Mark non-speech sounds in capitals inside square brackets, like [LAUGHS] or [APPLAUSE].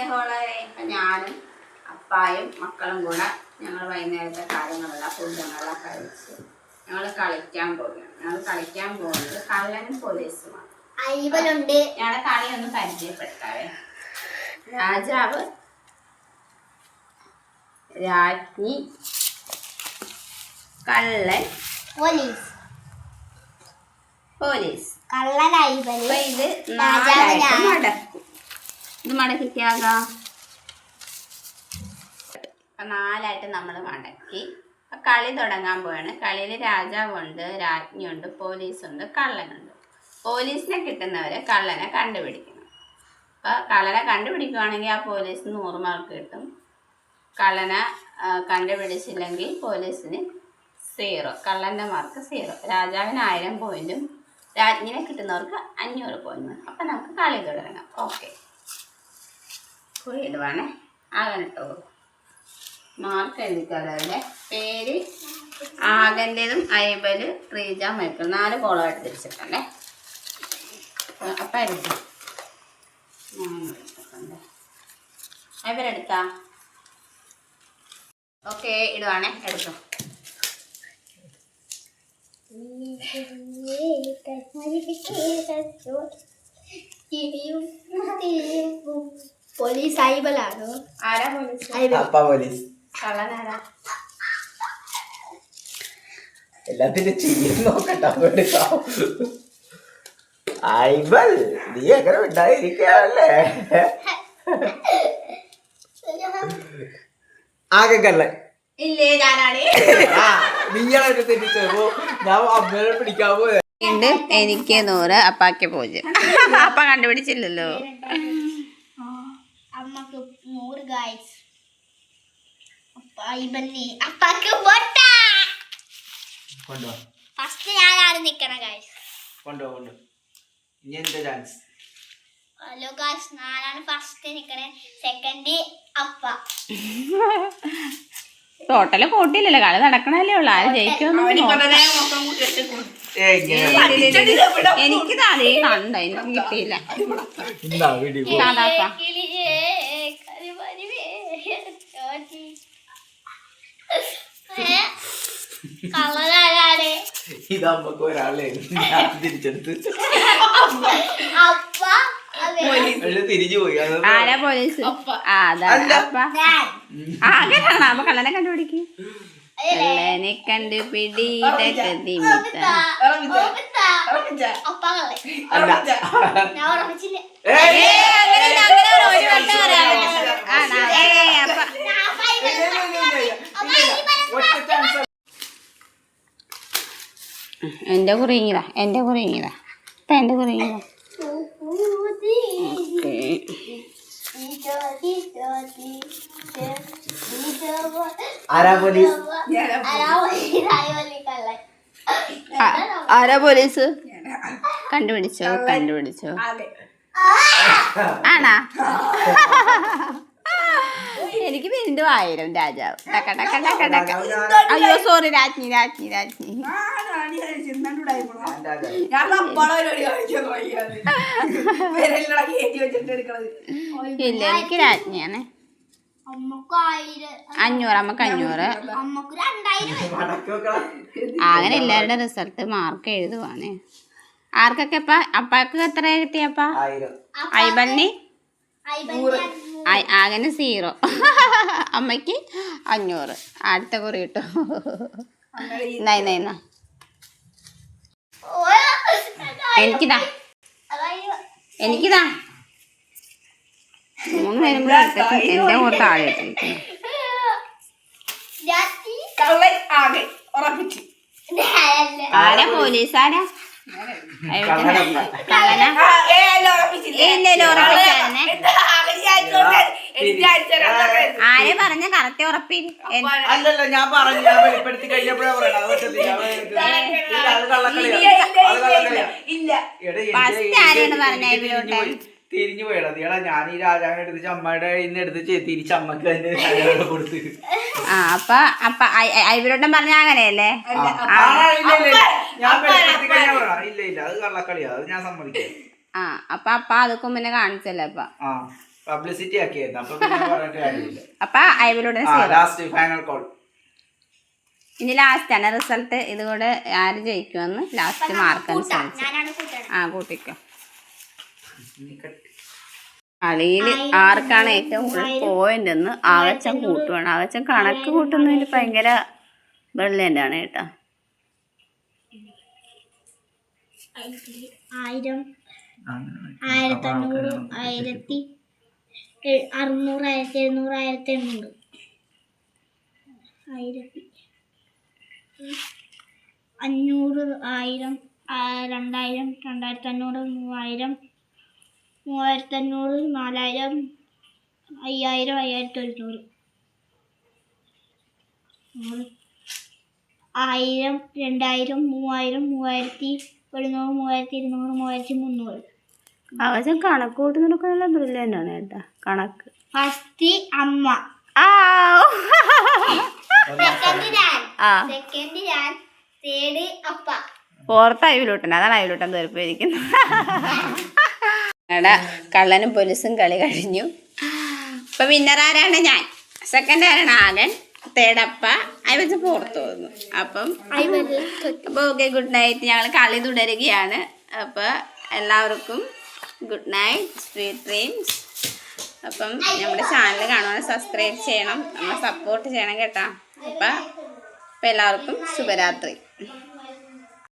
സ്നേഹമുള്ളവരെ ഞാനും അപ്പായും മക്കളും കൂടെ ഞങ്ങൾ വൈകുന്നേരത്തെ കാര്യങ്ങളെല്ലാം ഫുഡുകളെല്ലാം കഴിച്ച് ഞങ്ങൾ കളിക്കാൻ പോവുകയാണ്. ഞങ്ങൾ കളിക്കാൻ പോകുന്നത് കള്ളനും പോലീസുമാണ്. ഞങ്ങളുടെ കളി ഒന്ന് പരിചയപ്പെടുത്താവേ രാജാവ് രാജ്ഞി കള്ളൻ പോലീസ്. പോലീസ്. അപ്പൊ ഇത് നാലായിട്ട് ഞാൻ. ഇത് മടക്കിക്കാക നാലായിട്ട് നമ്മൾ മടക്കി. കളി തുടങ്ങാൻ പോവാണ്. കളിയിൽ രാജാവുണ്ട് രാജ്ഞിയുണ്ട് പോലീസുണ്ട് കള്ളനുണ്ട്. പോലീസിനെ കിട്ടുന്നവരെ കള്ളനെ കണ്ടുപിടിക്കണം അപ്പോൾ കള്ളനെ കണ്ടുപിടിക്കുവാണെങ്കിൽ ആ പോലീസിന് നൂറ് മാർക്ക് കിട്ടും. കള്ളനെ കണ്ടുപിടിച്ചില്ലെങ്കിൽ പോലീസിന് സീറോ കള്ളന്റെ മാർക്ക് സീറോ രാജാവിന് ആയിരം പോയിന്റും രാജ്ഞിനെ കിട്ടുന്നവർക്ക് അഞ്ഞൂറ് പോയിന്റും അപ്പം നമുക്ക് കളി തുടങ്ങാം. ഓക്കെ കുഴിയിടുവാണേ ഇട്ടോ മാർക്ക് എഴുതിക്കാതെ പേര് ആകന്റെതും അയബൽ റീജ മൈക്കിൾ നാല് കോളമായിട്ട് തിരിച്ചിട്ടുണ്ടേ? അപ്പം എടുക്കാം. ഇവരെടുക്കാം ഓക്കെ ഇടുവാണേ എടുക്കാം. പോലീസ് അയ്യപ്പനാണോ ആരാ പോലീസ്? അപ്പ പോലീസ്. കള്ളനാരാ? എല്ലാത്തിന്റെ ചിരി നോക്കട്ടോ ആയിബൽ എടുക്കാം ഐബൽ നീ എങ്ങനെ ഉണ്ടായിരിക്കല്ലേ ആകെ കള്ളൻ. ഇല്ലേ ഞാനാണ്. ആ നീയാളെ തെറ്റിച്ചപ്പോ ഞാൻ അമ്മേനെ പിടിക്കാൻ പോയത്. വീണ്ടും എനിക്ക് നൂറ് അപ്പാക്ക് പൂജ്യം. അപ്പ കണ്ടുപിടിച്ചില്ലല്ലോ. അമ്മയ്ക്ക് നൂറ് ഗായ്സ് അപ്പക്ക് ഫസ്റ്റ് ഞാനാണ് നിക്കണ ഗായ്സ് കൊണ്ടോ കൊണ്ടോ. ഇനി എന്റെ ചാൻസ് ഹലോ ഗായ്സ് ഞാനാണ് ഫസ്റ്റ് നിക്കണേ. സെക്കൻഡ് അപ്പ. ടോട്ടൽ കൂട്ടിയില്ലല്ലോ കളി നടക്കണല്ലേ ഉള്ളു. ആര് ജയിക്കുമെന്ന് എനിക്ക് താഴെ കണ്ട? എനിക്ക് കിട്ടിയില്ല. ഇത് അമ്മയ്ക്ക് ഒരാളെ ഞാൻ തിരിച്ചെടുത്ത്. അപ്പ പോയി. ആരാ പോലീസ്? അങ്ങനെയാണോ? അപ്പൊ കള്ളനെ കണ്ടുപിടിക്കും? കള്ളനെ കണ്ടുപിടി അല്ല ഞാൻ ഉറപ്പിച്ചില്ല ഏയ്! ഞാൻ അപ്പ അയ്യപ്പനെ അപ്പ അയ്യപ്പനെ ഒറ്റ ചാൻസ് എന്റെ കുറിങ്ങിതാ എന്റെ കുറിങ്ങിതാ ഇപ്പം എന്റെ കുറിങ്ങിതാ. ആരാ പോലീസ്. ആരാ പോലീസ്? കണ്ടുപിടിച്ചോ കണ്ടുപിടിച്ചോ. ആണാ? എനിക്ക് വീണ്ടും ആയിരം രാജാവ്. ടക ടക ടക ടക. അയ്യോ സോറി രാജ്ഞി രാജ്ഞി രാജ്ഞി. ഞാൻ ഇല്ല എനിക്ക് രാജ്ഞിയാണ്. അഞ്ഞൂറ് നമുക്ക് അഞ്ഞൂറ്. അമ്മയ്ക്ക് വെക്കണം. അങ്ങനെ എല്ലാവരുടെ റിസൾട്ട് മാർക്ക് എഴുതുവാണ്. ആർക്കൊക്കെ അപ്പ അപ്പാക്ക് എത്ര കിട്ടിയപ്പ? ഐബണ്ണി ആകന് സീറോ. അമ്മയ്ക്ക് അഞ്ഞൂറ്. അടുത്ത കുറി കിട്ടും. നൈ നൈ എനിക്കിതാ. എനിക്കിതാ. മൂന്ന് എടുത്തിട്ട് എന്റെ മുഖത്ത് ആകെ. ആരാ പോലീസാരാ? ആരെ പറഞ്ഞ? കറക്റ്റ് ഉറപ്പി. അല്ലല്ല ഞാൻ പറഞ്ഞു ഞാൻ വെളിപ്പെടുത്തി കഴിഞ്ഞപ്പോഴേ പറയണത് തിരിഞ്ഞു പോയടാ തീടാ ഞാൻ ഈ രാജാവിനെ എടുത്ത് അമ്മയുടെ ഇന്ന് എടുത്ത് തിരിച്ച് അമ്മയ്ക്ക് തന്നെ കൊടുത്ത്. ആ അപ്പൊ അപ്പൊ ഐവരോട്ടം പറഞ്ഞ അങ്ങനെയല്ലേ? ഞാൻ വെളിപ്പെടുത്തി കഴിഞ്ഞാ പറയണം. ഇല്ല ഇല്ല അത് കള്ളക്കളിയാ. അത് ഞാൻ സമ്മതിക്കാം. ആ അപ്പൊ അപ്പ അതൊക്കെ പിന്നെ കാണിച്ചല്ലേ അപ്പ? ആ പബ്ലിസിറ്റി ആക്കിയായിരുന്നു അപ്പൊ പിന്നെ പറഞ്ഞിട്ട് കാര്യമില്ല. അപ്പൊ ആ ലാസ്റ്റ് ഫൈനൽ കോൾ ഇനി ലാസ്റ്റ് ആണ്. റിസൾട്ട് ഇതുകൂടെ ആര് ജയിക്കുമെന്ന് ലാസ്റ്റ് മാർക്ക് അനുസരിച്ച്. ഞാനാണ് കൂട്ടണം. ആ കൂട്ടിക്കോ. കളിയിൽ ആർക്കാണ് ഏറ്റവും കൂടുതൽ പോയിന്റ് എന്ന് ആകച്ചൻ കൂട്ടുവാണ്. ആകച്ചൻ കണക്ക് കൂട്ടുന്നതിന് ഭയങ്കര ബ്രില്യന്റ് ആണ് കേട്ടോ. ആയിരം ആയിരത്തി അഞ്ഞൂറ് ആയിരത്തി അറുന്നൂറ് ആയിരത്തി എഴുന്നൂറ് ആയിരത്തി എണ്ണൂറ് ആയിരത്തി അഞ്ഞൂറ് ആയിരം രണ്ടായിരം രണ്ടായിരത്തി അഞ്ഞൂറ് മൂവായിരം മൂവായിരത്തി അഞ്ഞൂറ് നാലായിരം അയ്യായിരം അയ്യായിരത്തി ഒരുന്നൂറ് ആയിരം രണ്ടായിരം മൂവായിരം മൂവായിരത്തി ഒരുന്നൂറ് മൂവായിരത്തി ഇരുന്നൂറ് മൂവായിരത്തി മുന്നൂറ്. ആകച്ചൻ കണക്ക് കൂട്ടുന്നതൊക്കെ നല്ല ബ്രില്യന്റ് ആണ് കേട്ടോ. കണക്ക്. ഫസ്റ്റ് അമ്മ. ആ. [LAUGHS] സെക്കൻഡ് ഞാൻ. സെക്കൻഡ് ഞാൻ തേർഡ് അപ്പ. ഫോർത്ത് അയവിലൂട്ടൻ. അതാണ് അയവിലൂട്ടൻ തീർപ്പിരിക്കുന്നത് [LAUGHS] കള്ളനും പോലീസും കളി കഴിഞ്ഞു. ഇപ്പൊ വിന്നർ ആരാണ് ഞാൻ? സെക്കൻഡ് ആരാണ് ആകൻ അയ വെച്ച് പുറത്തു വന്നു അപ്പം അപ്പോൾ ഓക്കെ ഗുഡ് നൈറ്റ് ഞങ്ങൾ കളി തുടരുകയാണ്. അപ്പോൾ എല്ലാവർക്കും ഗുഡ് നൈറ്റ് സ്വീറ്റ് ഡ്രീംസ് അപ്പം നമ്മുടെ ചാനൽ കാണുവാൻ സബ്സ്ക്രൈബ് ചെയ്യണം. നമ്മളെ സപ്പോർട്ട് ചെയ്യണം കേട്ടോ. അപ്പം അപ്പം എല്ലാവർക്കും ശുഭരാത്രി.